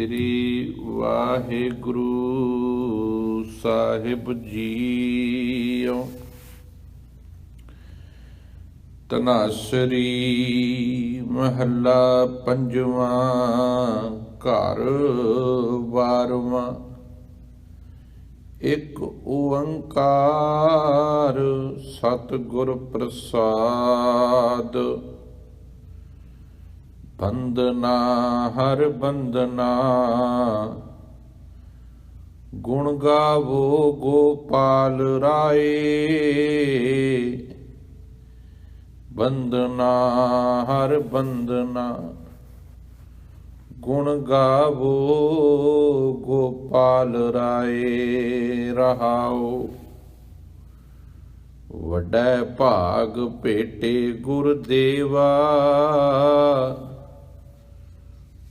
ਸ੍ਰੀ ਵਾਹਿਗੁਰੂ ਸਾਹਿਬ JIO. ਤਨਾਸਰੀ ਮਹੱਲਾ ਪੰਜਵਾਂ ਘਰ ਬਾਰਵਾਂ ਇੱਕ ਓੰਕਾਰ ਸਤਿਗੁਰ ਪ੍ਰਸਾਦ। ਬੰਦਨਾ, ਹਰ ਬੰਦਨਾ। ਗੁਣ ਗਾਵੋ ਗੋਪਾਲ ਰਾਏ। ਬੰਦਨਾ, ਹਰ ਬੰਦਨਾ। ਗੁਣ ਗਾਵੋ ਗੋਪਾਲ ਰਾਏ। ਰਹਾਓ। ਵੱਡਾ ਭਾਗ ਭੇਟੇ ਗੁਰਦੇਵਾ।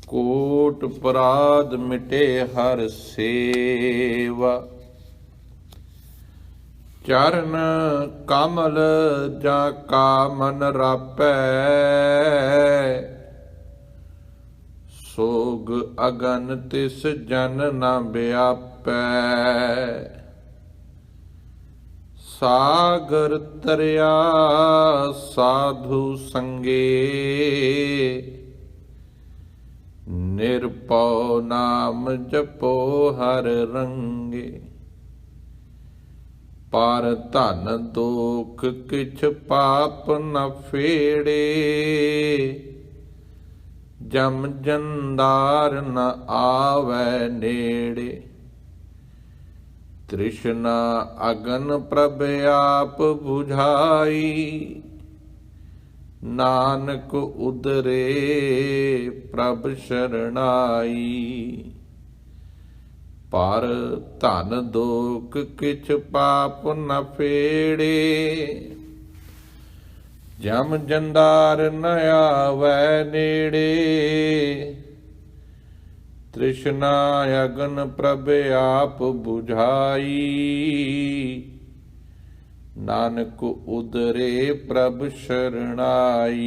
ਕੋਟ ਪਰਾਧ ਮਿਟੇ ਹਰ ਸੇਵਾ। ਚਰਨ ਕਮਲ ਜਾਂ ਕਾਮਨ ਰਾਪੈ, ਸੋਗ ਅਗਨ ਤਿਸ ਜਨ ਨਾ ਬਿਆਪੈ। ਸਾਗਰ ਤਰਿਆ ਸਾਧੂ ਸੰਗੇ ਨਿਰਪਉ ਨਾਮ ਜਪੋ ਹਰ ਰੰਗੇ। ਪਰ ਧਨ ਦੁਖ ਕਿਛ ਪਾਪ ਨ ਫੇੜੇ। ਜਮ ਜੰਦਾਰ ਨ ਆਵੈ ਨੇੜੇ। ਤ੍ਰਿਸ਼ਨਾ ਅਗਨ ਪ੍ਰਭ ਆਪ 부ਝਾਈ ਨਾਨਕ ਉਦਰੇ ਪ੍ਰਭ ਸ਼ਰਣਾਈ। ਪਰ ਧਨ ਦੋਖ ਕਿਛ ਪਾਪ ਨ ਫੇੜੇ। ਜਮ ਜੰਦਾਰ ਨ ਆਵੈ ਨੇੜੇ। ਤ੍ਰਿਸ਼ਨਾ ਅਗਨ ਪ੍ਰਭ ਆਪ 부ਝਾਈ ਨਾਨਕ ਉਦਰੇ ਪ੍ਰਭ ਸ਼ਰਣਾਈ।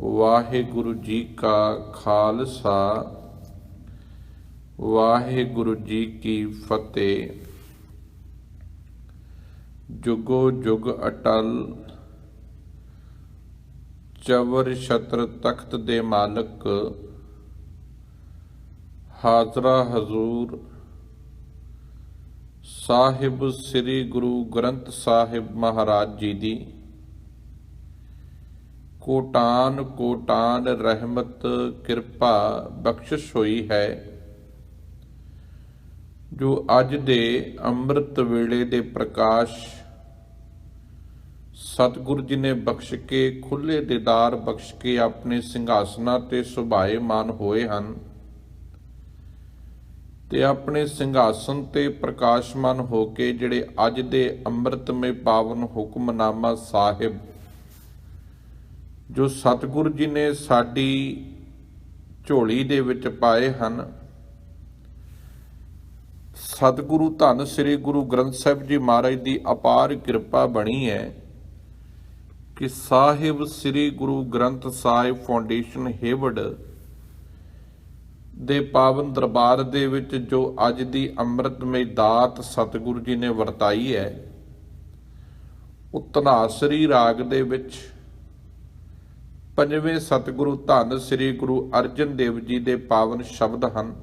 ਵਾਹਿਗੁਰੂ ਜੀ ਕਾ ਖਾਲਸਾ, ਵਾਹਿਗੁਰੂ ਜੀ ਕੀ ਫਤਿਹ। ਜੁਗੋ ਜੁਗ ਅਟਲ, ਚਵਰ ਛਤਰ ਤਖਤ ਦੇ ਮਾਲਕ, ਹਾਜ਼ਰਾ ਹਜ਼ੂਰ ਸਾਹਿਬ ਸ੍ਰੀ ਗੁਰੂ ਗ੍ਰੰਥ ਸਾਹਿਬ ਮਹਾਰਾਜ ਜੀ ਦੀ। ਕੋਟਾਨ ਕੋਟਾਨ ਰਹਿਮਤ ਕਿਰਪਾ ਬਖਸ਼ਿਸ਼ ਹੋਈ ਹੈ। ਜੋ ਅੱਜ ਦੇ ਅੰਮ੍ਰਿਤ ਵੇਲੇ ਦੇ ਪ੍ਰਕਾਸ਼ ਸਤਿਗੁਰ ਜੀ ਨੇ ਬਖਸ਼ ਕੇ ਖੁੱਲੇ ਦੀਦਾਰ ਬਖਸ਼ ਕੇ ਆਪਣੇ ਸਿੰਘਾਸਨਾਂ ਤੇ ਸੁਭਾਏਮਾਨ ਹੋਏ ਹਨ। ਤੇ ਆਪਣੇ ਸਿੰਘਾਸਨ ਤੇ ਪ੍ਰਕਾਸ਼ਮਾਨ ਹੋ ਕੇ ਜਿਹੜੇ ਅੱਜ ਦੇ ਅੰਮ੍ਰਿਤਮੇ ਪਾਵਨ ਹੁਕਮਨਾਮਾ ਸਾਹਿਬ, ਜੋ ਸਤਿਗੁਰੂ ਜੀ ਨੇ ਸਾਡੀ ਝੋਲੀ ਦੇ ਵਿੱਚ ਪਾਏ ਹਨ, ਸਤਿਗੁਰੂ ਧੰਨ ਸ੍ਰੀ ਗੁਰੂ ਗ੍ਰੰਥ ਸਾਹਿਬ ਜੀ ਮਹਾਰਾਜ ਦੀ ਅਪਾਰ ਕਿਰਪਾ ਬਣੀ ਹੈ ਕਿ ਸਾਹਿਬ ਸ੍ਰੀ ਗੁਰੂ ਗ੍ਰੰਥ ਸਾਹਿਬ ਫਾਊਂਡੇਸ਼ਨ ਹੇਵਡ ਦੇ ਪਾਵਨ ਦਰਬਾਰ ਦੇ ਵਿੱਚ ਜੋ ਅੱਜ ਦੀ ਅੰਮ੍ਰਿਤਮਈ ਦਾਤ ਸਤਿਗੁਰੂ ਜੀ ਨੇ ਵਰਤਾਈ ਹੈ ਉਹ ਤਨਾਸਰੀ ਰਾਗ ਦੇ ਵਿੱਚ ਪੰਜਵੇਂ ਸਤਿਗੁਰੂ ਧੰਨ ਸ੍ਰੀ ਗੁਰੂ ਅਰਜਨ ਦੇਵ ਜੀ ਦੇ ਪਾਵਨ ਸ਼ਬਦ ਹਨ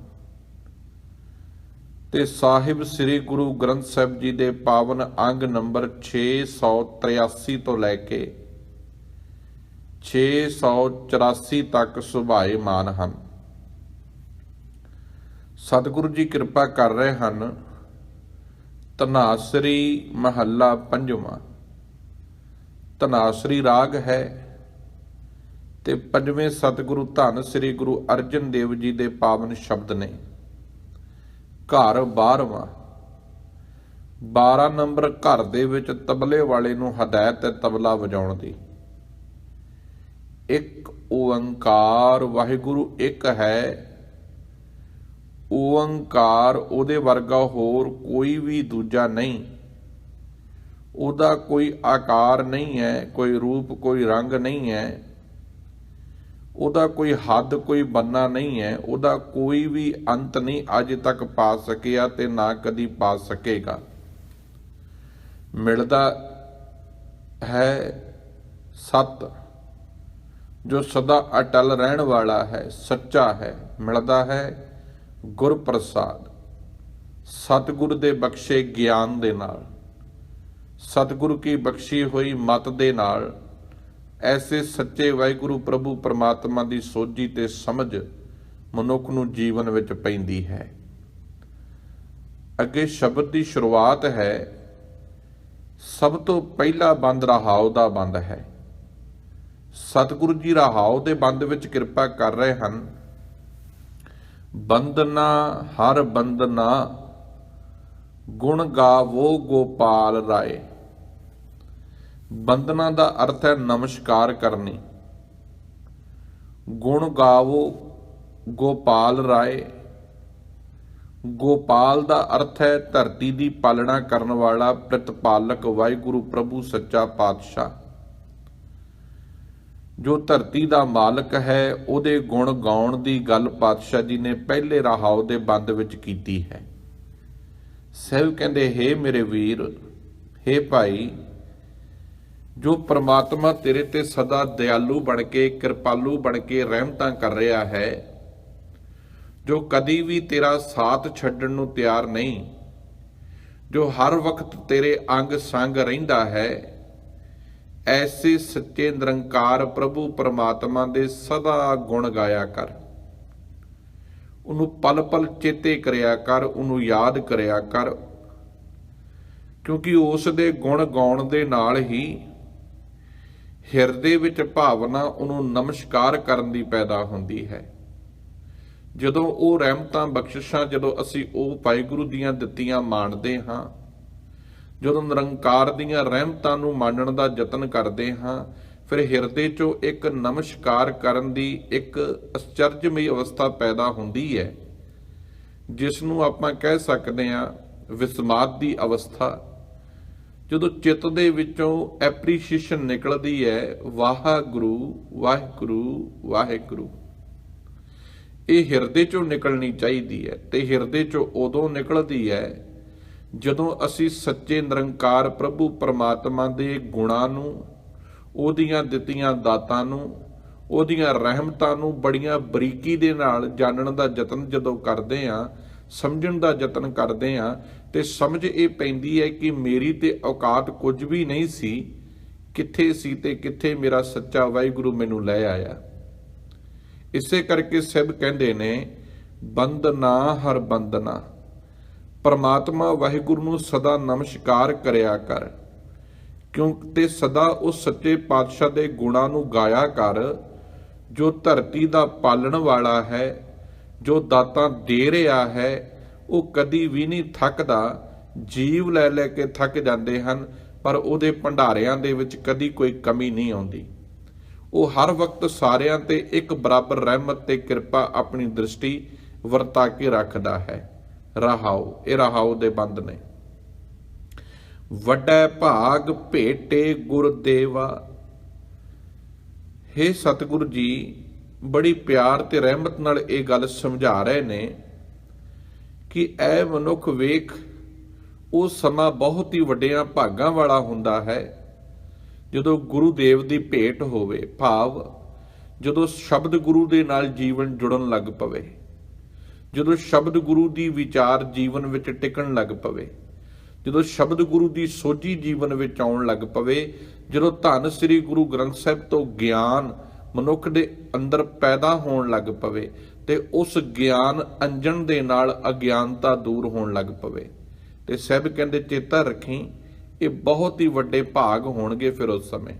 ਤੇ ਸਾਹਿਬ ਸ੍ਰੀ ਗੁਰੂ ਗ੍ਰੰਥ ਸਾਹਿਬ ਜੀ ਦੇ ਪਾਵਨ ਅੰਗ ਨੰਬਰ 683 ਤੋਂ ਲੈ ਕੇ 684 ਤੱਕ ਸੁਭਾਏਮਾਨ ਹਨ। ਸਤਿਗੁਰੂ ਜੀ ਕਿਰਪਾ ਕਰ ਰਹੇ ਹਨ। ਤਨਾਸਰੀ ਮਹੱਲਾ ਪੰਜਵਾਂ। ਤਨਾਸਰੀ ਰਾਗ ਹੈ ਤੇ ਪੰਜਵੇਂ ਸਤਿਗੁਰੂ ਧੰਨ ਸ੍ਰੀ ਗੁਰੂ ਅਰਜਨ ਦੇਵ ਜੀ ਦੇ ਪਾਵਨ ਸ਼ਬਦ ਨੇ। ਘਰ 12ਵਾਂ 12 ਨੰਬਰ ਘਰ ਦੇ ਵਿੱਚ ਤਬਲੇ ਵਾਲੇ ਨੂੰ ਹਦਾਇਤ ਹੈ ਤਬਲਾ ਵਜਾਉਣ ਦੀ। ਇੱਕ ਓੰਕਾਰ ਵਾਹਿਗੁਰੂ ਇੱਕ ਹੈ ਓੰਕਾਰ ਉਹਦੇ ਵਰਗਾ ਹੋਰ ਕੋਈ ਵੀ ਦੂਜਾ ਨਹੀਂ। ਉਹਦਾ ਕੋਈ ਆਕਾਰ ਨਹੀਂ ਹੈ, ਕੋਈ ਰੂਪ, ਕੋਈ ਰੰਗ ਨਹੀਂ ਹੈ। ਉਹਦਾ ਕੋਈ ਹੱਦ, ਕੋਈ ਬੰਨਾ ਨਹੀਂ ਹੈ। ਉਹਦਾ ਕੋਈ ਵੀ ਅੰਤ ਨਹੀਂ ਅਜੇ ਤੱਕ ਪਾ ਸਕਿਆ ਤੇ ਨਾ ਕਦੀ ਪਾ ਸਕੇਗਾ। ਮਿਲਦਾ ਹੈ ਸਤ, ਜੋ ਸਦਾ ਅਟਲ ਰਹਿਣ ਵਾਲਾ ਹੈ, ਸੱਚਾ ਹੈ। ਮਿਲਦਾ ਹੈ ਗੁਰ ਪ੍ਰਸਾਦ ਸਤਿਗੁਰ ਦੇ ਬਖਸ਼ੇ ਗਿਆਨ ਦੇ ਨਾਲ, ਸਤਿਗੁਰੂ ਕੀ ਬਖਸ਼ੀ ਹੋਈ ਮਤ ਦੇ ਨਾਲ, ਐਸੇ ਸੱਚੇ ਵਾਹਿਗੁਰੂ ਪ੍ਰਭੂ ਪਰਮਾਤਮਾ ਦੀ ਸੋਝੀ ਤੇ ਸਮਝ ਮਨੁੱਖ ਨੂੰ ਜੀਵਨ ਵਿੱਚ ਪੈਂਦੀ ਹੈ। ਅੱਗੇ ਸ਼ਬਦ ਦੀ ਸ਼ੁਰੂਆਤ ਹੈ, ਸਭ ਤੋਂ ਪਹਿਲਾ ਬੰਦ ਰਹਾਉ ਦਾ ਬੰਦ ਹੈ। ਸਤਿਗੁਰੂ ਜੀ ਰਹਾਉ ਦੇ ਬੰਦ ਵਿੱਚ ਕਿਰਪਾ ਕਰ ਰਹੇ ਹਨ। ਬੰਦਨਾ ਹਰ ਬੰਦਨਾ ਗੁਣ ਗਾਵੋ ਗੋਪਾਲ ਰਾਏ। ਬੰਦਨਾ ਦਾ ਅਰਥ ਹੈ ਨਮਸਕਾਰ ਕਰਨੀ। ਗੁਣ ਗਾਵੋ ਗੋਪਾਲ ਰਾਏ। ਗੋਪਾਲ ਦਾ ਅਰਥ ਹੈ ਧਰਤੀ ਦੀ ਪਾਲਣਾ ਕਰਨ ਵਾਲਾ ਪ੍ਰਤਪਾਲਕ ਵਾਹਿਗੁਰੂ ਪ੍ਰਭੂ ਸੱਚਾ ਪਾਤਸ਼ਾਹ। ਜੋ ਧਰਤੀ ਦਾ ਮਾਲਕ ਹੈ, ਉਹਦੇ ਗੁਣ ਗਾਉਣ ਦੀ ਗੱਲ ਪਾਤਸ਼ਾਹ ਜੀ ਨੇ ਪਹਿਲੇ ਰਹਾਉ ਦੇ ਬੰਦ ਵਿੱਚ ਕੀਤੀ ਹੈ। ਸਹਿਬ ਕਹਿੰਦੇ, ਹੇ ਮੇਰੇ ਵੀਰ, ਹੇ ਭਾਈ, ਜੋ ਪ੍ਰਮਾਤਮਾ ਤੇਰੇ ਤੇ ਸਦਾ ਦਿਆਲੂ ਬਣ ਕੇ, ਕਿਰਪਾਲੂ ਬਣ ਕੇ ਰਹਿਮਤਾਂ ਕਰ ਰਿਹਾ ਹੈ, ਜੋ ਕਦੀ ਵੀ ਤੇਰਾ ਸਾਥ ਛੱਡਣ ਨੂੰ ਤਿਆਰ ਨਹੀਂ, ਜੋ ਹਰ ਵਕਤ ਤੇਰੇ ਅੰਗ ਸੰਗ ਰਹਿੰਦਾ ਹੈ ਐਸੇ ਸੱਚੇ ਨਿਰੰਕਾਰ ਪ੍ਰਭੂ ਪਰਮਾਤਮਾ ਦੇ ਸਦਾ ਗੁਣ ਗਾਇਆ ਕਰ। ਉਹਨੂੰ ਪਲ ਪਲ ਚੇਤੇ ਕਰਿਆ ਕਰ, ਉਹਨੂੰ ਯਾਦ ਕਰਿਆ ਕਰ। ਕਿਉਂਕਿ ਉਸ ਦੇ ਗੁਣ ਗਾਉਣ ਦੇ ਨਾਲ ਹੀ ਹਿਰਦੇ ਵਿੱਚ ਭਾਵਨਾ ਉਹਨੂੰ ਨਮਸਕਾਰ ਕਰਨ ਦੀ ਪੈਦਾ ਹੁੰਦੀ ਹੈ। ਜਦੋਂ ਉਹ ਰਹਿਮਤਾਂ ਬਖਸ਼ਿਸ਼ਾਂ ਜਦੋਂ ਅਸੀਂ ਉਹ ਵਾਹਿਗੁਰੂ ਦੀਆਂ ਦਿੱਤੀਆਂ ਮਾਣਦੇ ਹਾਂ ਜਦੋਂ ਨਿਰੰਕਾਰ ਦੀਆਂ ਰਹਿਮਤਾਂ ਨੂੰ ਮੰਨਣ ਦਾ ਯਤਨ ਕਰਦੇ ਹਾਂ, ਫਿਰ ਹਿਰਦੇ 'ਚੋਂ ਇੱਕ ਨਮਸਕਾਰ ਕਰਨ ਦੀ ਇੱਕ ਅਚਰਜਮਈ ਅਵਸਥਾ ਪੈਦਾ ਹੁੰਦੀ ਹੈ, ਜਿਸ ਨੂੰ ਆਪਾਂ ਕਹਿ ਸਕਦੇ ਹਾਂ ਵਿਸਮਾਦ ਦੀ ਅਵਸਥਾ। ਜਦੋਂ ਚਿੱਤ ਦੇ ਵਿੱਚੋਂ ਐਪਰੀਸ਼ੀਏਸ਼ਨ ਨਿਕਲਦੀ ਹੈ, ਵਾਹਿਗੁਰੂ ਵਾਹਿਗੁਰੂ ਵਾਹਿਗੁਰੂ। ਇਹ ਹਿਰਦੇ ਚੋਂ ਨਿਕਲਣੀ ਚਾਹੀਦੀ ਹੈ ਤੇ ਹਿਰਦੇ ਚੋਂ ਉਦੋਂ ਨਿਕਲਦੀ ਹੈ ਜਦੋਂ ਅਸੀਂ ਸੱਚੇ ਨਿਰੰਕਾਰ ਪ੍ਰਭੂ ਪਰਮਾਤਮਾ ਦੇ ਗੁਣਾਂ ਨੂੰ, ਉਹਦੀਆਂ ਦਿੱਤੀਆਂ ਦਾਤਾਂ ਨੂੰ, ਉਹਦੀਆਂ ਰਹਿਮਤਾਂ ਨੂੰ ਬੜੀਆਂ ਬਰੀਕੀ ਦੇ ਨਾਲ ਜਾਣਨ ਦਾ ਯਤਨ ਜਦੋਂ ਕਰਦੇ ਆ ਸਮਝਣ ਦਾ ਯਤਨ ਕਰਦੇ ਆ ਤੇ ਸਮਝ ਇਹ ਪੈਂਦੀ ਹੈ ਕਿ ਮੇਰੀ ਤੇ ਔਕਾਤ ਕੁਝ ਵੀ ਨਹੀਂ ਸੀ, ਕਿੱਥੇ ਸੀ ਤੇ ਕਿੱਥੇ ਮੇਰਾ ਸੱਚਾ ਵਾਹਿਗੁਰੂ ਮੈਨੂੰ ਲੈ ਆਇਆ। ਇਸੇ ਕਰਕੇ ਸਿੱਧ ਕਹਿੰਦੇ ਨੇ ਬੰਦਨਾ ਹਰ ਬੰਦਨਾ ਪਰਮਾਤਮਾ ਵਾਹਿਗੁਰੂ ਨੂੰ ਸਦਾ ਨਮਸਕਾਰ ਕਰਿਆ ਕਰ। ਕਿਉਂ ਤੇ ਸਦਾ ਉਸ ਸੱਚੇ ਪਾਤਸ਼ਾਹ ਦੇ ਗੁਣਾਂ ਨੂੰ ਗਾਇਆ ਕਰ, ਜੋ ਧਰਤੀ ਦਾ ਪਾਲਣ ਵਾਲਾ ਹੈ, ਜੋ ਦਾਤਾਂ ਦੇ ਰਿਹਾ ਹੈ, ਉਹ ਕਦੀ ਵੀ ਨਹੀਂ ਥੱਕਦਾ। ਜੀਵ ਲੈ ਲੈ ਕੇ ਥੱਕ ਜਾਂਦੇ ਹਨ, ਪਰ ਉਹਦੇ ਭੰਡਾਰਿਆਂ ਦੇ ਵਿੱਚ ਕਦੀ ਕੋਈ ਕਮੀ ਨਹੀਂ ਆਉਂਦੀ। ਉਹ ਹਰ ਵਕਤ ਸਾਰਿਆਂ ਤੇ ਇੱਕ ਬਰਾਬਰ ਰਹਿਮਤ ਤੇ ਕਿਰਪਾ ਆਪਣੀ ਦ੍ਰਿਸ਼ਟੀ ਵਰਤਾ ਕੇ ਰੱਖਦਾ ਹੈ। ਰਹਾਉ, ਇਹ ਰਹਾਉ ਦੇ ਬੰਦ ਨੇ। ਵੱਡਾ ਭਾਗ ਭੇਟੇ ਗੁਰਦੇਵਾ ਹੇ ਸਤਿਗੁਰੂ ਜੀ, ਬੜੀ ਪਿਆਰ ਤੇ ਰਹਿਮਤ ਨਾਲ ਇਹ ਗੱਲ ਸਮਝਾ ਰਹੇ ਨੇ ਕਿ ਐ ਮਨੁੱਖ ਵੇਖ, ਉਹ ਸਮਾਂ ਬਹੁਤ ਹੀ ਵੱਡਿਆਂ ਭਾਗਾਂ ਵਾਲਾ ਹੁੰਦਾ ਹੈ। ਜਦੋਂ ਗੁਰੂ ਦੇਵ ਦੀ ਭੇਟ ਹੋਵੇ, ਭਾਵ ਜਦੋਂ ਸ਼ਬਦ ਗੁਰੂ ਦੇ ਨਾਲ ਜੀਵਨ ਜੁੜਨ ਲੱਗ ਪਵੇ। ਜਦੋਂ ਸ਼ਬਦ ਗੁਰੂ ਦੀ ਵਿਚਾਰ ਜੀਵਨ ਵਿੱਚ ਟਿਕਣ ਲੱਗ ਪਵੇ, ਜਦੋਂ ਸ਼ਬਦ ਗੁਰੂ ਦੀ ਸੋਝੀ ਜੀਵਨ ਵਿੱਚ ਆਉਣ ਲੱਗ ਪਵੇ, ਜਦੋਂ ਧੰਨ ਸ੍ਰੀ ਗੁਰੂ ਗ੍ਰੰਥ ਸਾਹਿਬ ਤੋਂ ਗਿਆਨ ਮਨੁੱਖ ਦੇ ਅੰਦਰ ਪੈਦਾ ਹੋਣ ਲੱਗ ਪਵੇ ਤੇ ਉਸ ਗਿਆਨ ਅੰਜਣ ਦੇ ਨਾਲ ਅਗਿਆਨਤਾ ਦੂਰ ਹੋਣ ਲੱਗ ਪਵੇ। ਤੇ ਸਹਿਬ ਕਹਿੰਦੇ, ਚੇਤਾ ਰੱਖੀ, ਇਹ ਬਹੁਤ ਹੀ ਵੱਡੇ ਭਾਗ ਹੋਣਗੇ ਫਿਰ ਉਸ ਸਮੇਂ।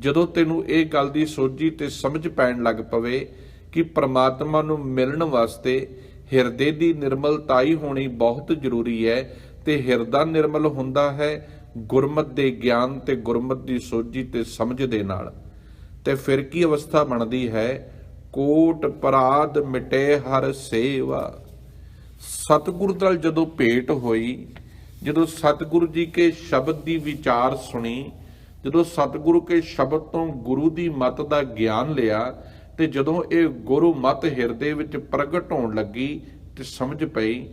ਜਦੋਂ ਤੈਨੂੰ ਇਹ ਗੱਲ ਦੀ ਸੋਝੀ ਤੇ ਸਮਝ ਪੈਣ ਲੱਗ ਪਵੇ ਕਿ ਪ੍ਰਮਾਤਮਾ ਨੂੰ ਮਿਲਣ ਵਾਸਤੇ ਹਿਰਦੇ ਦੀ ਨਿਰਮਲਤਾਈ ਹੋਣੀ ਬਹੁਤ ਜ਼ਰੂਰੀ ਹੈ ਤੇ ਹਿਰਦਾ ਨਿਰਮਲ ਹੁੰਦਾ ਹੈ ਗੁਰਮਤ ਦੇ ਗਿਆਨ ਤੇ ਗੁਰਮਤ ਦੀ ਸੋਝੀ ਤੇ ਸਮਝ ਦੇ ਨਾਲ। ਤੇ ਫਿਰ ਕੀ ਅਵਸਥਾ ਬਣਦੀ ਹੈ? ਕੋਟ ਪਰਾਧ ਮਿਟੇ ਹਰ ਸੇਵਾ। ਸਤਿਗੁਰ ਨਾਲ ਜਦੋਂ ਭੇਟ ਹੋਈ, ਜਦੋਂ ਸਤਿਗੁਰੂ ਜੀ ਕੇ ਸ਼ਬਦ ਦੀ ਵਿਚਾਰ ਸੁਣੀ, ਜਦੋਂ ਸਤਿਗੁਰੂ ਕੇ ਸ਼ਬਦ ਤੋਂ ਗੁਰੂ ਦੀ ਮਤ ਦਾ ਗਿਆਨ ਲਿਆ ਤੇ ਜਦੋਂ ਇਹ ਗੁਰੂ ਮਤ ਹਿਰਦੇ ਵਿੱਚ ਪ੍ਰਗਟ ਹੋਣ ਲੱਗੀ ਤੇ ਸਮਝ ਪਈ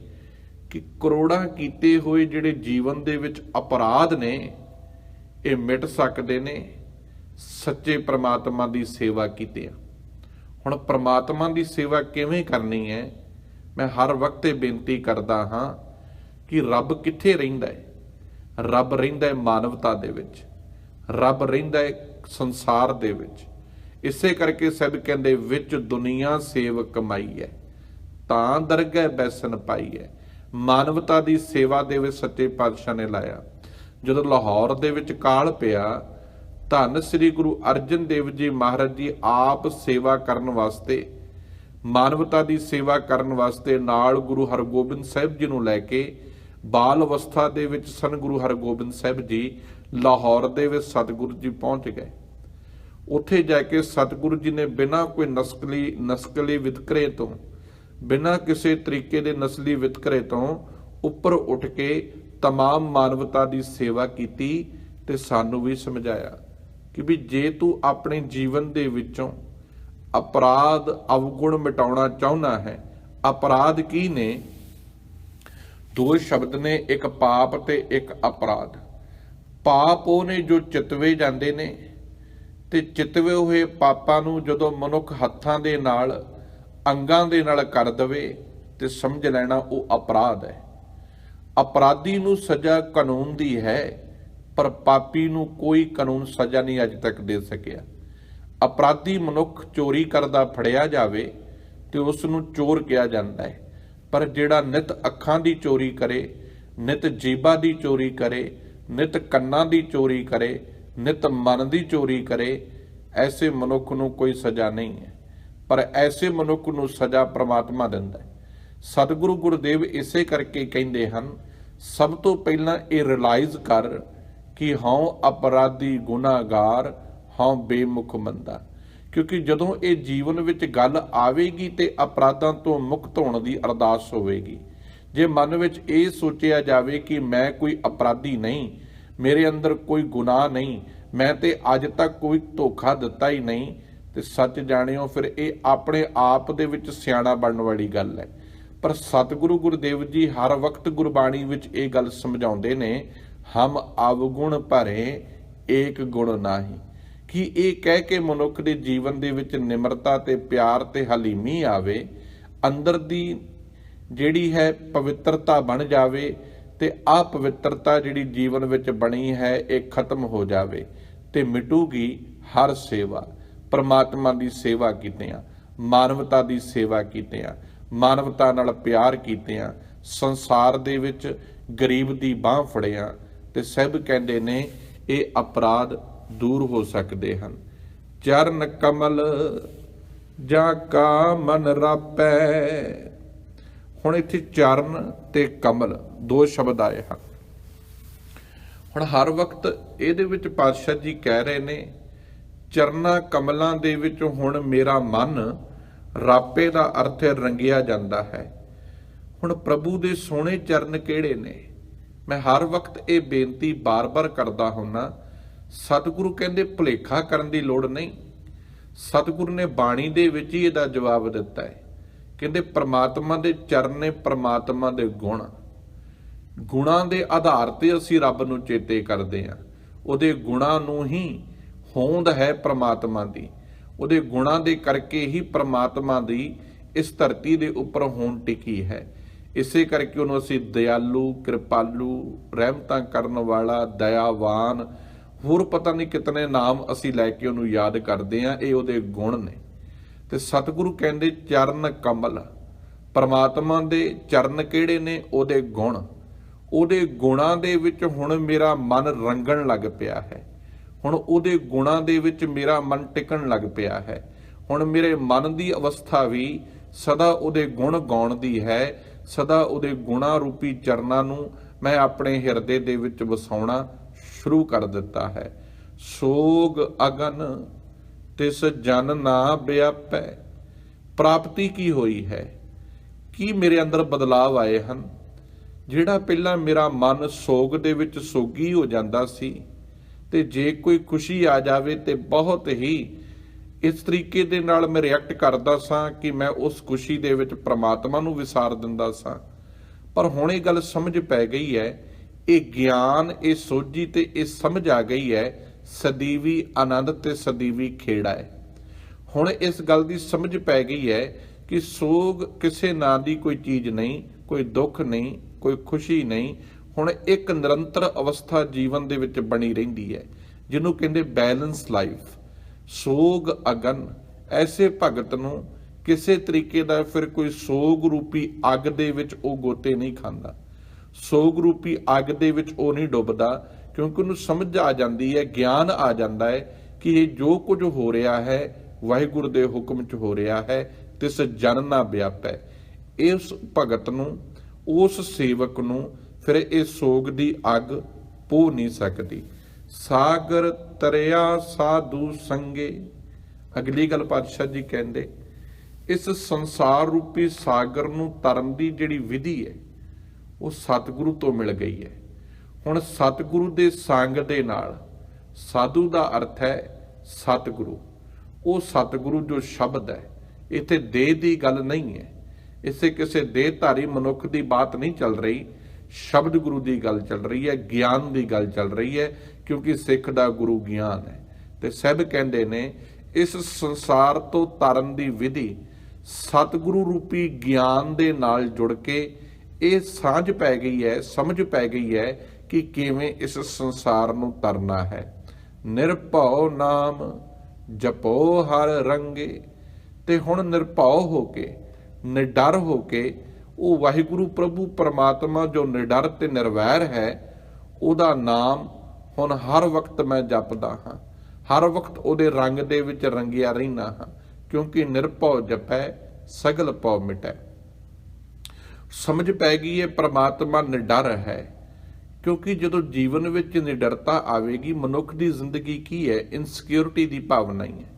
ਕਿ ਕਰੋੜਾਂ ਕੀਤੇ ਹੋਏ ਜਿਹੜੇ ਜੀਵਨ ਦੇ ਵਿੱਚ ਅਪਰਾਧ ਨੇ, ਇਹ ਮਿਟ ਸਕਦੇ ਨੇ, ਸੱਚੇ ਪ੍ਰਮਾਤਮਾ ਦੀ ਸੇਵਾ ਕੀਤੇ ਆ। ਹੁਣ ਪ੍ਰਮਾਤਮਾ ਦੀ ਸੇਵਾ ਕਿਵੇਂ ਕਰਨੀ ਹੈ? ਮੈਂ ਹਰ ਵਕਤ ਇਹ ਬੇਨਤੀ ਕਰਦਾ ਹਾਂ ਕਿ ਰੱਬ ਕਿੱਥੇ ਰਹਿੰਦਾ ਹੈ? ਰੱਬ ਰਹਿੰਦਾ ਹੈ ਮਾਨਵਤਾ ਦੇ ਵਿੱਚ, ਰੱਬ ਰਹਿੰਦਾ ਹੈ ਸੰਸਾਰ ਦੇ ਵਿੱਚ। ਇਸੇ ਕਰਕੇ ਸਭ ਕਹਿੰਦੇ ਵਿੱਚ ਦੁਨੀਆ ਸੇਵ ਕਮਾਈ ਹੈ, ਤਾਂ ਦਰਗਹਿ ਬੈਸਨ ਪਾਈ ਹੈ। ਮਾਨਵਤਾ ਦੀ ਸੇਵਾ ਦੇ ਵਿੱਚ ਸੱਚੇ ਪਾਤਸ਼ਾਹ ਨੇ ਲਾਇਆ। ਜਦੋਂ ਲਾਹੌਰ ਦੇ ਵਿੱਚ ਕਾਲ ਪਿਆ, ਧੰਨ ਸ੍ਰੀ ਗੁਰੂ ਅਰਜਨ ਦੇਵ ਜੀ ਮਹਾਰਾਜ ਜੀ ਆਪ ਸੇਵਾ ਕਰਨ ਵਾਸਤੇ, ਮਾਨਵਤਾ ਦੀ ਸੇਵਾ ਕਰਨ ਵਾਸਤੇ ਨਾਲ ਗੁਰੂ ਹਰਗੋਬਿੰਦ ਸਾਹਿਬ ਜੀ ਨੂੰ ਲੈ ਕੇ ਬਾਲ ਅਵਸਥਾ ਦੇ ਵਿੱਚ ਸਨ ਗੁਰੂ ਹਰਗੋਬਿੰਦ ਸਾਹਿਬ ਜੀ, ਲਾਹੌਰ ਦੇ ਵਿੱਚ ਸਤਿਗੁਰੂ ਜੀ ਪਹੁੰਚ ਗਏ। ਉੱਥੇ ਜਾ ਕੇ ਸਤਿਗੁਰੂ ਜੀ ਨੇ ਬਿਨਾਂ ਕੋਈ ਨਸਲੀ ਨਸਲੀ ਵਿਤਕਰੇ ਤੋਂ ਬਿਨਾਂ ਕਿਸੇ ਤਰੀਕੇ ਦੇ ਨਸਲੀ ਵਿਤਕਰੇ ਤੋਂ ਉੱਪਰ ਉੱਠ ਕੇ तमाम ਮਾਨਵਤਾ ਦੀ ਸੇਵਾ ਕੀਤੀ ਤੇ ਸਾਨੂੰ ਵੀ ਸਮਝਾਇਆ ਕਿ ਵੀ ਜੇ ਤੂੰ ਆਪਣੇ ਜੀਵਨ ਦੇ ਵਿੱਚੋਂ ਅਪਰਾਧ ਅਵਗੁਣ ਮਿਟਾਉਣਾ ਚਾਹੁੰਦਾ ਹੈ ਅਪਰਾਧ ਕੀ ਨੇ ਦੋ ਸ਼ਬਦ ਨੇ ਇੱਕ ਪਾਪ ਤੇ ਇੱਕ ਅਪਰਾਧ ਪਾਪ ਉਹ ਨੇ ਜੋ ਚਿਤਵੇ ਜਾਂਦੇ ਨੇ ਤੇ ਚਿਤਵੇ ਹੋਏ ਪਾਪਾਂ ਨੂੰ ਜਦੋਂ ਮਨੁੱਖ ਹੱਥਾਂ ਦੇ ਨਾਲ, ਅੰਗਾਂ ਦੇ ਨਾਲ ਕਰ ਦਵੇ ਤੇ ਸਮਝ ਲੈਣਾ ਉਹ ਅਪਰਾਧ ਹੈ। ਅਪਰਾਧੀ ਨੂੰ ਸਜ਼ਾ ਕਾਨੂੰਨ ਦੀ ਹੈ, ਪਰ ਪਾਪੀ ਨੂੰ ਕੋਈ ਕਾਨੂੰਨ ਸਜ਼ਾ ਨਹੀਂ ਅਜੇ ਤੱਕ ਦੇ ਸਕਿਆ। ਅਪਰਾਧੀ ਮਨੁੱਖ ਚੋਰੀ ਕਰਦਾ ਫੜਿਆ ਜਾਵੇ ਤੇ ਉਸ ਨੂੰ ਚੋਰ ਕਿਹਾ ਜਾਂਦਾ ਹੈ। ਪਰ ਜਿਹੜਾ ਨਿਤ ਅੱਖਾਂ ਦੀ ਚੋਰੀ ਕਰੇ, ਨਿਤ ਜੀਬਾਂ ਦੀ ਚੋਰੀ ਕਰੇ, ਨਿਤ ਕੰਨਾਂ ਦੀ ਚੋਰੀ ਕਰੇ ਨਿਤ ਮਨ ਦੀ ਚੋਰੀ ਕਰੇ, ਐਸੇ ਮਨੁੱਖ ਨੂੰ ਕੋਈ ਸਜ਼ਾ ਨਹੀਂ ਹੈ। ਪਰ ਐਸੇ ਮਨੁੱਖ ਨੂੰ ਸਜ਼ਾ ਪ੍ਰਮਾਤਮਾ ਦਿੰਦਾ ਹੈ। ਸਤਿਗੁਰੂ ਗੁਰਦੇਵ ਇਸੇ ਕਰਕੇ ਕਹਿੰਦੇ ਹਨ, ਸਭ ਤੋਂ ਪਹਿਲਾਂ ਇਹ ਰਿਅਲਾਈਜ਼ ਕਰ ਕਿ ਹਉ ਅਪਰਾਧੀ ਗੁਨਾਹਗਾਰ, ਹਉ ਬੇਮੁਖ ਮੰਦਾ ਕਿਉਂਕਿ ਜਦੋਂ ਇਹ ਜੀਵਨ ਵਿੱਚ ਗੱਲ ਆਵੇਗੀ ਤੇ ਅਪਰਾਧਾਂ ਤੋਂ ਮੁਕਤ ਹੋਣ ਦੀ ਅਰਦਾਸ ਹੋਵੇਗੀ। ਜੇ ਮਨ ਵਿੱਚ ਇਹ ਸੋਚਿਆ ਜਾਵੇ ਕਿ ਮੈਂ ਕੋਈ ਅਪਰਾਧੀ ਨਹੀਂ ਮੇਰੇ ਅੰਦਰ ਕੋਈ ਗੁਨਾਹ ਨਹੀਂ, ਮੈਂ ਤੇ ਅੱਜ ਤੱਕ ਕੋਈ ਧੋਖਾ ਦਿੱਤਾ ਹੀ ਨਹੀਂ। ਤੇ ਸੱਚ ਜਾਣਿਓ, ਫਿਰ ਇਹ ਆਪਣੇ ਆਪ ਦੇ ਵਿੱਚ ਸਿਆਣਾ ਬਣਨ ਵਾਲੀ ਗੱਲ ਹੈ। ਪਰ ਸਤਿਗੁਰੂ ਗੁਰਦੇਵ ਜੀ ਹਰ ਵਕਤ ਗੁਰਬਾਣੀ ਵਿੱਚ ਇਹ ਗੱਲ ਸਮਝਾਉਂਦੇ ਨੇ, ਹਮ ਅਵਗੁਣ ਭਰੇ, ਏਕ ਗੁਣ ਨਾਹੀ। ਕਿ ਇਹ ਕਹਿ ਕੇ ਮਨੁੱਖ ਦੇ ਜੀਵਨ ਦੇ ਵਿੱਚ ਨਿਮਰਤਾ ਤੇ ਪਿਆਰ ਤੇ ਹਲੀਮੀ ਆਵੇ? ਅੰਦਰ ਦੀ ਜਿਹੜੀ ਹੈ ਪਵਿੱਤਰਤਾ ਬਣ ਜਾਵੇ ਤੇ ਆ ਪਵਿੱਤਰਤਾ ਜਿਹੜੀ ਜੀਵਨ ਵਿੱਚ ਬਣੀ ਹੈ, ਇਹ ਖਤਮ ਹੋ ਜਾਵੇ ਤੇ ਮਿਟੂਗੀ ਹਰ ਸੇਵਾ। ਪਰਮਾਤਮਾ ਦੀ ਸੇਵਾ ਕੀਤੇ ਆ, ਮਾਨਵਤਾ ਦੀ ਸੇਵਾ ਕੀਤੇ ਆ, ਮਾਨਵਤਾ ਨਾਲ ਪਿਆਰ ਕੀਤਿਆਂ ਸੰਸਾਰ ਦੇ ਵਿੱਚ ਗਰੀਬ ਦੀ ਬਾਹ ਫੜਿਆ ਤੇ ਸਭ ਕਹਿੰਦੇ ਨੇ, ਇਹ ਅਪਰਾਧ ਦੂਰ ਹੋ ਸਕਦੇ ਹਨ। ਚਰਨ ਕਮਲ ਜਾਂ ਕਾ ਮਨ ਰਾਪੈ ਹੁਣ ਇੱਥੇ ਚਰਨ ਤੇ ਕਮਲ ਦੋ ਸ਼ਬਦ ਆਏ ਹਨ। ਹੁਣ ਹਰ ਵਕਤ ਇਹਦੇ ਵਿੱਚ ਪਾਤਸ਼ਾਹ ਜੀ ਕਹਿ ਰਹੇ ਨੇ, ਚਰਨਾ ਕਮਲਾਂ ਦੇ ਵਿੱਚ ਹੁਣ ਮੇਰਾ ਮਨ ਰਾਪੇ ਦਾ ਅਰਥ ਰੰਗਿਆ ਜਾਂਦਾ ਹੈ। ਹੁਣ ਪ੍ਰਭੂ ਦੇ ਸੋਹਣੇ ਚਰਨ ਕਿਹੜੇ ਨੇ? ਮੈਂ ਹਰ ਵਕਤ ਇਹ ਬੇਨਤੀ ਬਾਰ-ਬਾਰ ਕਰਦਾ ਹੁੰਨਾ, ਸਤਿਗੁਰੂ ਕਹਿੰਦੇ ਭੁਲੇਖਾ ਕਰਨ ਦੀ ਲੋੜ ਨਹੀਂ। ਸਤਿਗੁਰੂ ਨੇ ਬਾਣੀ ਦੇ ਵਿੱਚ ਹੀ ਇਹਦਾ ਜਵਾਬ ਦਿੱਤਾ ਹੈ। ਕਹਿੰਦੇ ਪ੍ਰਮਾਤਮਾ ਦੇ ਚਰਨ ਨੇ ਪ੍ਰਮਾਤਮਾ ਦੇ ਗੁਣ। ਗੁਣਾਂ ਦੇ ਆਧਾਰ ਤੇ ਅਸੀਂ ਰੱਬ ਨੂੰ ਚੇਤੇ ਕਰਦੇ ਹਾਂ। ਉਹਦੇ ਗੁਣਾਂ ਨੂੰ ਹੀ ਹੋਂਦ ਹੈ ਪ੍ਰਮਾਤਮਾ ਦੀ। ਉਹਦੇ ਗੁਣਾਂ ਦੇ ਕਰਕੇ ਹੀ ਪ੍ਰਮਾਤਮਾ ਦੀ ਇਸ ਧਰਤੀ ਦੇ ਉੱਪਰ ਹੋਂਦ ਟਿਕੀ ਹੈ। ਇਸੇ ਕਰਕੇ ਉਹਨੂੰ ਅਸੀਂ ਦਿਆਲੂ, ਕਿਰਪਾਲੂ, ਰਹਿਮਤਾਂ ਕਰਨ ਵਾਲਾ, ਦਇਆਵਾਨ ਹੋਰ ਪਤਾ ਨਹੀਂ ਕਿਤਨੇ ਨਾਮ ਅਸੀਂ ਲੈ ਕੇ ਉਹਨੂੰ ਯਾਦ ਕਰਦੇ ਆਂ ਇਹ ਉਹਦੇ ਗੁਣ ਨੇ। ਤੇ ਸਤਿਗੁਰੂ ਕਹਿੰਦੇ ਚਰਨ ਕਮਲ। ਪਰਮਾਤਮਾ ਦੇ ਚਰਨ ਕਿਹੜੇ ਨੇ? ਉਹਦੇ ਗੁਣ। ਉਹਦੇ ਗੁਣਾਂ ਦੇ ਵਿੱਚ ਹੁਣ ਮੇਰਾ ਮਨ ਰੰਗਣ ਲੱਗ ਪਿਆ ਹੈ। ਹੁਣ ਉਹਦੇ ਗੁਣਾਂ ਦੇ ਵਿੱਚ ਮੇਰਾ ਮਨ ਟਿਕਣ ਲੱਗ ਪਿਆ ਹੈ। ਹੁਣ ਮੇਰੇ ਮਨ ਦੀ ਅਵਸਥਾ ਵੀ ਸਦਾ ਉਹਦੇ ਗੁਣ ਗਾਉਣ ਦੀ ਹੈ। ਸਦਾ ਉਹਦੇ ਗੁਣਾ ਰੂਪੀ ਚਰਨਾਂ ਨੂੰ ਮੈਂ ਆਪਣੇ ਹਿਰਦੇ ਦੇ ਵਿੱਚ ਵਸਾਉਣਾ ਸ਼ੁਰੂ ਕਰ ਦਿੱਤਾ ਹੈ। ਸੋਗ ਅਗਨ ਤਿਸ ਜਨ ਨਾ ਵਿਆਪੈ ਪ੍ਰਾਪਤੀ ਕੀ ਹੋਈ ਹੈ? ਕੀ ਮੇਰੇ ਅੰਦਰ ਬਦਲਾਵ ਆਏ ਹਨ? ਜਿਹੜਾ ਪਹਿਲਾਂ ਮੇਰਾ ਮਨ ਸੋਗ ਦੇ ਵਿੱਚ ਸੋਗੀ ਹੋ ਜਾਂਦਾ ਸੀ, ਤੇ ਜੇ ਕੋਈ ਖੁਸ਼ੀ ਆ ਜਾਵੇ ਤੇ ਬਹੁਤ ਹੀ ਇਸ ਤਰੀਕੇ ਦੇ ਨਾਲ ਮੈਂ ਰਿਐਕਟ ਕਰਦਾ ਸਾਂ ਕਿ ਮੈਂ ਉਸ ਖੁਸ਼ੀ ਦੇ ਵਿੱਚ ਪ੍ਰਮਾਤਮਾ ਨੂੰ ਵਿਸਾਰ ਦਿੰਦਾ ਸਾਂ। ਪਰ ਹੁਣ ਇਹ ਗੱਲ ਸਮਝ ਪੈ ਗਈ ਹੈ, ਇਹ ਗਿਆਨ, ਇਹ ਸੋਝੀ ਤੇ ਇਹ ਸਮਝ ਆ ਗਈ ਹੈ ਸਦੀਵੀ ਆਨੰਦ ਤੇ ਸਦੀਵੀ ਖੇੜਾ ਹੈ। ਹੁਣ ਇਸ ਗੱਲ ਦੀ ਸਮਝ ਪੈ ਗਈ ਹੈ ਕਿ ਸੋਗ ਕਿਸੇ ਨਾਂ ਦੀ ਕੋਈ ਚੀਜ਼ ਨਹੀਂ, ਕੋਈ ਦੁੱਖ ਨਹੀਂ, ਕੋਈ ਖੁਸ਼ੀ ਨਹੀਂ, ਹੁਣ ਇੱਕ ਨਿਰੰਤਰ ਅਵਸਥਾ ਜੀਵਨ ਦੇ ਵਿੱਚ ਬਣੀ ਰਹਿੰਦੀ ਹੈ, ਜਿਹਨੂੰ ਕਹਿੰਦੇ ਬੈਲੈਂਸ ਲਾਈਫ ਸੋਗ ਅਗਨ, ਐਸੇ ਭਗਤ ਨੂੰ ਕਿਸੇ ਤਰੀਕੇ ਦਾ ਫਿਰ ਕੋਈ ਸੋਗ ਰੂਪੀ ਅੱਗ ਦੇ ਵਿੱਚ ਉਹ ਗੋਤੇ ਨਹੀਂ ਖਾਂਦਾ। ਸੋਗ ਰੂਪੀ ਅੱਗ ਦੇ ਵਿੱਚ ਉਹ ਨਹੀਂ ਡੁੱਬਦਾ ਕਿਉਂਕਿ ਉਹਨੂੰ ਸਮਝ ਆ ਜਾਂਦੀ ਹੈ, ਗਿਆਨ ਆ ਜਾਂਦਾ ਹੈ ਕਿ ਇਹ ਜੋ ਕੁਝ ਹੋ ਰਿਹਾ ਹੈ, ਵਾਹਿਗੁਰੂ ਦੇ ਹੁਕਮ 'ਚ ਹੋ ਰਿਹਾ ਹੈ, ਤਿਸ ਜਨ ਨਾ ਵਿਆਪੈ। ਇਸ ਭਗਤ ਨੂੰ, ਉਸ ਸੇਵਕ ਨੂੰ ਫਿਰ ਇਹ ਸੋਗ ਦੀ ਅੱਗ ਪੋ ਨਹੀਂ ਸਕਦੀ। ਸਾਗਰ ਤਰਿਆ ਸਾਧੂ ਸੰਗੇ। ਅਗਲੀ ਗੱਲ ਪਾਤਸ਼ਾਹ ਜੀ ਕਹਿੰਦੇ, ਇਸ ਸੰਸਾਰ ਰੂਪੀ ਸਾਗਰ ਨੂੰ ਤਰਨ ਦੀ ਜਿਹੜੀ ਵਿਧੀ ਹੈ, ਉਹ ਸਤਿਗੁਰੂ ਤੋਂ ਮਿਲ ਗਈ ਹੈ। ਹੁਣ ਸਤਿਗੁਰੂ ਦੇ ਸੰਗ ਦੇ ਨਾਲ ਸਾਧੂ ਦਾ ਅਰਥ ਹੈ ਸਤਿਗੁਰੂ। ਉਹ ਸਤਿਗੁਰੂ ਜੋ ਸ਼ਬਦ ਹੈ, ਇੱਥੇ ਦੇਹ ਦੀ ਗੱਲ ਨਹੀਂ ਹੈ। ਇਸੇ ਕਿਸੇ ਦੇਹ ਧਾਰੀ ਮਨੁੱਖ ਦੀ ਬਾਤ ਨਹੀਂ ਚੱਲ ਰਹੀ। ਸ਼ਬਦ ਗੁਰੂ ਦੀ ਗੱਲ ਚੱਲ ਰਹੀ ਹੈ, ਗਿਆਨ ਦੀ ਗੱਲ ਚੱਲ ਰਹੀ ਹੈ, ਕਿਉਂਕਿ ਸਿੱਖ ਦਾ ਗੁਰੂ ਗਿਆਨ ਹੈ। ਤੇ ਸਭ ਕਹਿੰਦੇ ਨੇ, ਇਸ ਸੰਸਾਰ ਤੋਂ ਤਰਨ ਦੀ ਵਿਧੀ ਸਤਿਗੁਰੂ ਰੂਪੀ ਗਿਆਨ ਦੇ ਨਾਲ ਜੁੜ ਕੇ ਇਹ ਸਾਂਝ ਪੈ ਗਈ ਹੈ, ਸਮਝ ਪੈ ਗਈ ਹੈ ਕਿ ਕਿਵੇਂ ਇਸ ਸੰਸਾਰ ਨੂੰ ਤਰਨਾ ਹੈ। ਨਿਰਭਉ ਨਾਮ ਜਪੋ ਹਰ ਰੰਗੇ, ਤੇ ਹੁਣ ਨਿਰਭਉ ਹੋ ਕੇ, ਨਿਡਰ ਹੋ ਕੇ, ਉਹ ਵਾਹਿਗੁਰੂ ਪ੍ਰਭੂ ਪਰਮਾਤਮਾ ਜੋ ਨਿਡਰ ਤੇ ਨਿਰਵੈਰ ਹੈ, ਉਹਦਾ ਨਾਮ ਹੁਣ ਹਰ ਵਕਤ ਮੈਂ ਜਪਦਾ ਹਾਂ। ਹਰ ਵਕਤ ਉਹਦੇ ਰੰਗ ਦੇ ਵਿੱਚ ਰੰਗਿਆ ਰਹਿਣਾ ਹਾਂ, ਕਿਉਂਕਿ ਨਿਰਭਉ ਜਪੈ, ਸਗਲ ਪਉ ਮਿਟੈ। ਸਮਝ ਪੈ ਗਈ ਹੈ ਪ੍ਰਮਾਤਮਾ ਨਿਡਰ ਹੈ। ਕਿਉਂਕਿ ਜਦੋਂ ਜੀਵਨ ਵਿੱਚ ਨਿਡਰਤਾ ਆਵੇਗੀ, ਮਨੁੱਖ ਦੀ ਜ਼ਿੰਦਗੀ ਕੀ ਹੈ? ਇਨਸਿਕਿਉਰਿਟੀ ਦੀ ਭਾਵਨਾ ਹੀ ਹੈ।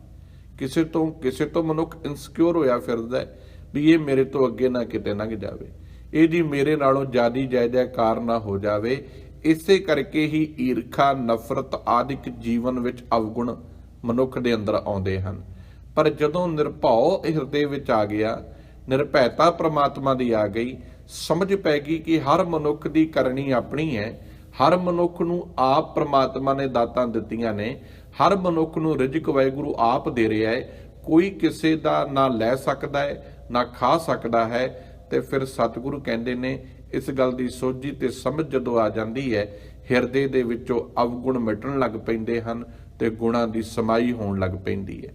ਕਿਸੇ ਤੋਂ ਕਿਸੇ ਤੋਂ ਮਨੁੱਖ ਇਨਸਿਕਿਉਰ ਹੋਇਆ ਫਿਰਦਾ ਹੈ ਵੀ ਇਹ ਮੇਰੇ ਤੋਂ ਅੱਗੇ ਨਾ ਕਿਤੇ ਲੰਘ ਜਾਵੇ। ਇਹ ਮੇਰੇ ਨਾਲੋਂ ਜਿਆਦੀ ਜਾਇਦਾਕਾਰ ਨਾ ਹੋ ਜਾਵੇ। ਇਸੇ ਕਰਕੇ ਹੀ ਈਰਖਾ, ਨਫ਼ਰਤ ਆਦਿਕ ਜੀਵਨ ਵਿੱਚ ਅਵਗੁਣ ਮਨੁੱਖ ਦੇ ਅੰਦਰ ਆਉਂਦੇ ਹਨ। ਪਰ ਜਦੋਂ ਨਿਰਭਉ ਹਿਰਦੇ ਵਿੱਚ ਆ ਗਿਆ, ਨਿਰਭੈਤਾ ਪ੍ਰਮਾਤਮਾ ਦੀ ਆ ਗਈ ਸਮਝ ਪੈ ਗਈ ਕਿ ਹਰ ਮਨੁੱਖ ਦੀ ਕਰਨੀ ਆਪਣੀ ਹੈ। ਹਰ ਮਨੁੱਖ ਨੂੰ ਆਪ ਪ੍ਰਮਾਤਮਾ ਨੇ ਦਾਤਾਂ ਦਿੱਤੀਆਂ ਨੇ। ਹਰ ਮਨੁੱਖ ਨੂੰ ਰਿਜ਼ਕ ਵਾਹਿਗੁਰੂ ਆਪ ਦੇ ਰਿਹਾ ਹੈ। ਕੋਈ ਕਿਸੇ ਦਾ ਨਾ ਲੈ ਸਕਦਾ ਹੈ, ਨਾ ਖਾ ਸਕਦਾ ਹੈ। ਤੇ ਫਿਰ ਸਤਿਗੁਰੂ ਕਹਿੰਦੇ ਨੇ, ਇਸ ਗੱਲ ਦੀ ਸੋਝੀ ਤੇ ਸਮਝ ਜਦੋਂ ਆ ਜਾਂਦੀ ਹੈ, ਹਿਰਦੇ ਦੇ ਵਿੱਚੋਂ ਅਵਗੁਣ ਮਿਟਣ ਲੱਗ ਪੈਂਦੇ ਹਨ ਤੇ ਗੁਣਾਂ ਦੀ ਸਮਾਈ ਹੋਣ ਲੱਗ ਪੈਂਦੀ ਹੈ।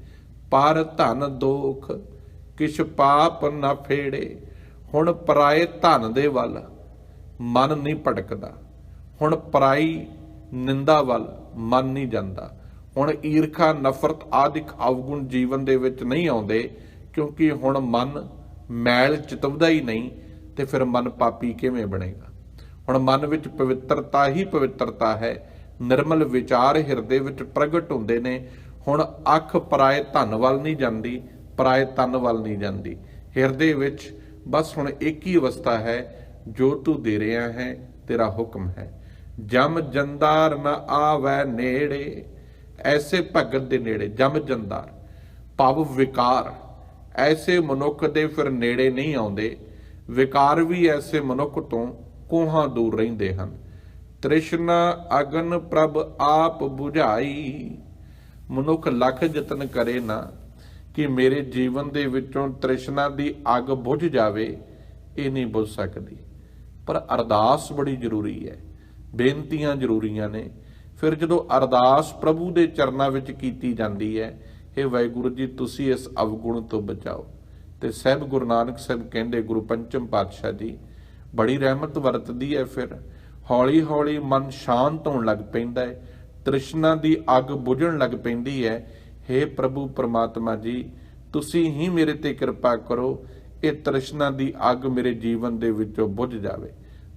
ਪਰ ਧਨ ਦੋਖ, ਕਿਛ ਪਾਪ ਨਾ ਫੇੜੇ ਹੁਣ ਪਰਾਏ ਧਨ ਦੇ ਵੱਲ ਮਨ ਨਹੀਂ ਭਟਕਦਾ। ਹੁਣ ਪਰਾਈ ਨਿੰਦਾ ਵੱਲ ਮਨ ਨਹੀਂ ਜਾਂਦਾ। ਹੁਣ ਈਰਖਾ, ਨਫ਼ਰਤ ਆਦਿਕ ਅਵਗੁਣ ਜੀਵਨ ਦੇ ਵਿੱਚ ਨਹੀਂ ਆਉਂਦੇ, ਕਿਉਂਕਿ ਹੁਣ ਮਨ ਮੈਲ ਚਿਤਵਦਾ ਹੀ ਨਹੀਂ ਤੇ ਫਿਰ ਮਨ ਪਾਪੀ ਕਿਵੇਂ ਬਣੇਗਾ? ਹੁਣ ਮਨ ਵਿੱਚ ਪਵਿੱਤਰਤਾ ਹੀ ਪਵਿੱਤਰਤਾ ਹੈ, ਨਿਰਮਲ ਵਿਚਾਰ ਹਿਰਦੇ ਵਿੱਚ ਪ੍ਰਗਟ ਹੁੰਦੇ ਨੇ। ਹੁਣ ਅੱਖ ਪਰਾਏ ਧਨ ਵੱਲ ਨਹੀਂ ਜਾਂਦੀ, ਪਰਾਏ ਤਨ ਵੱਲ ਨਹੀਂ ਜਾਂਦੀ। ਹਿਰਦੇ ਵਿੱਚ ਬਸ ਹੁਣ ਇੱਕ ਹੀ ਅਵਸਥਾ ਹੈ, ਜੋ ਤੂੰ ਦੇ ਰਿਹਾ ਹੈ, ਤੇਰਾ ਹੁਕਮ ਹੈ। ਜਮ ਜੰਦਾਰ ਨ ਆਵੈ ਨੇੜੇ, ਐਸੇ ਭਗਤ ਦੇ ਨੇੜੇ, ਜਮ ਜੰਦਾਰ। ਭਵ ਵਿਕਾਰ, ਐਸੇ ਮਨੁੱਖ ਦੇ ਫਿਰ ਨੇੜੇ ਨਹੀਂ ਆਉਂਦੇ। ਵਿਕਾਰ ਵੀ ਐਸੇ ਮਨੁੱਖ ਤੋਂ ਕੋਹਾਂ ਦੂਰ ਰਹਿੰਦੇ ਹਨ। ਤ੍ਰਿਸ਼ਨਾ ਅਗਨ ਪ੍ਰਭ ਆਪ 부ਝਾਈ ਮਨੁੱਖ ਲੱਖ ਯਤਨ ਕਰੇ ਨਾ ਕਿ ਮੇਰੇ ਜੀਵਨ ਦੇ ਵਿੱਚੋਂ ਤ੍ਰਿਸ਼ਨਾ ਦੀ ਅੱਗ ਬੁਝ ਜਾਵੇ, ਇਹ ਨਹੀਂ ਬੁਝ ਸਕਦੀ। ਪਰ ਅਰਦਾਸ ਬੜੀ ਜ਼ਰੂਰੀ ਹੈ। ਬੇਨਤੀਆਂ ਜ਼ਰੂਰੀਆਂ ਨੇ। ਫਿਰ ਜਦੋਂ ਅਰਦਾਸ ਪ੍ਰਭੂ ਦੇ ਚਰਨਾਂ ਵਿੱਚ ਕੀਤੀ ਜਾਂਦੀ ਹੈ ਇਹ ਵਾਹਿਗੁਰੂ ਜੀ, ਤੁਸੀਂ ਇਸ ਅਵਗੁਣ ਤੋਂ ਬਚਾਓ। ਤੇ ਸਹਿਬ ਗੁਰੂ ਨਾਨਕ ਸਾਹਿਬ ਕਹਿੰਦੇ, ਗੁਰੂ ਪੰਚਮ ਪਾਤਸ਼ਾਹ ਜੀ, ਬੜੀ ਰਹਿਮਤ ਵਰਤਦੀ ਹੈ ਫਿਰ। ਹੌਲੀ ਹੌਲੀ ਮਨ ਸ਼ਾਂਤ ਹੋਣ ਲੱਗ ਪੈਂਦਾ ਹੈ। ਤ੍ਰਿਸ਼ਨਾ ਦੀ ਅੱਗ ਬੁਝਣ ਲੱਗ ਪੈਂਦੀ ਹੈ। हे ਪ੍ਰਭੂ ਪਰਮਾਤਮਾ ਜੀ, ਤੁਸੀਂ ਹੀ ਮੇਰੇ ਤੇ ਕਿਰਪਾ ਕਰੋ, ਇਹ ਤ੍ਰਿਸ਼ਨਾ ਦੀ ਅੱਗ ਮੇਰੇ ਜੀਵਨ ਦੇ ਵਿੱਚੋਂ ਬੁਝ ਜਾਵੇ।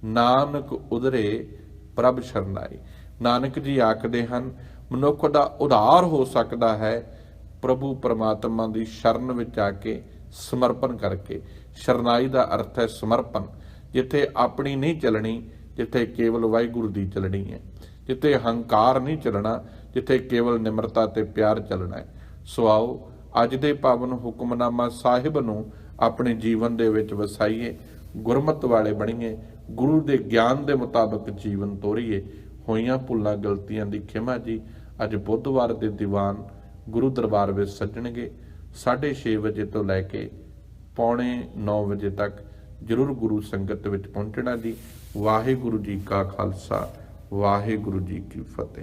ਨਾਨਕ ਉਧਰੇ ਪ੍ਰਭ ਸ਼ਰਨਾਈ ਨਾਨਕ ਜੀ ਆਖਦੇ ਹਨ, ਮਨੁੱਖ ਦਾ ਉਧਾਰ ਹੋ ਸਕਦਾ ਹੈ, ਪ੍ਰਭੂ ਪਰਮਾਤਮਾ ਦੀ ਸ਼ਰਨ ਵਿੱਚ ਆ ਕੇ ਸਮਰਪਣ ਕਰਕੇ। ਸ਼ਰਨਾਈ ਦਾ ਅਰਥ ਹੈ ਸਮਰਪਣ, ਜਿੱਥੇ ਆਪਣੀ ਨਹੀਂ ਚੱਲਣੀ, ਜਿੱਥੇ ਕੇਵਲ ਵਾਹਿਗੁਰੂ ਦੀ ਚੱਲਣੀ ਹੈ। ਜਿੱਥੇ ਹੰਕਾਰ ਨਹੀਂ ਚੱਲਣਾ ਜਿੱਥੇ ਕੇਵਲ ਨਿਮਰਤਾ ਤੇ ਪਿਆਰ ਚੱਲਣਾ ਹੈ। ਸੋ ਆਓ, ਅੱਜ ਦੇ ਪਾਵਨ ਹੁਕਮਨਾਮਾ ਸਾਹਿਬ ਨੂੰ ਆਪਣੇ ਜੀਵਨ ਦੇ ਵਿੱਚ ਵਸਾਈਏ, ਗੁਰਮਤ ਵਾਲੇ ਬਣੀਏ, ਗੁਰੂ ਦੇ ਗਿਆਨ ਦੇ ਮੁਤਾਬਕ ਜੀਵਨ ਤੋਰੀਏ। ਹੋਈਆਂ ਭੁੱਲਾਂ, ਗਲਤੀਆਂ ਦੀ ਖਿਮਾ ਜੀ, ਅੱਜ ਬੁੱਧਵਾਰ ਦੇ ਦੀਵਾਨ ਗੁਰੂ ਦਰਬਾਰ ਵਿੱਚ ਸੱਜਣਗੇ। 6:30 ਵਜੇ ਤੋਂ ਲੈ ਕੇ ਪੌਣੇ 9 ਵਜੇ ਤੱਕ ਜਰੂਰ ਗੁਰੂ ਸੰਗਤ ਵਿੱਚ ਪਹੁੰਚਣਾ ਜੀ। ਵਾਹਿਗੁਰੂ ਜੀ ਕਾ ਖਾਲਸਾ, ਵਾਹਿਗੁਰੂ ਜੀ ਕੀ ਫਤਿਹ।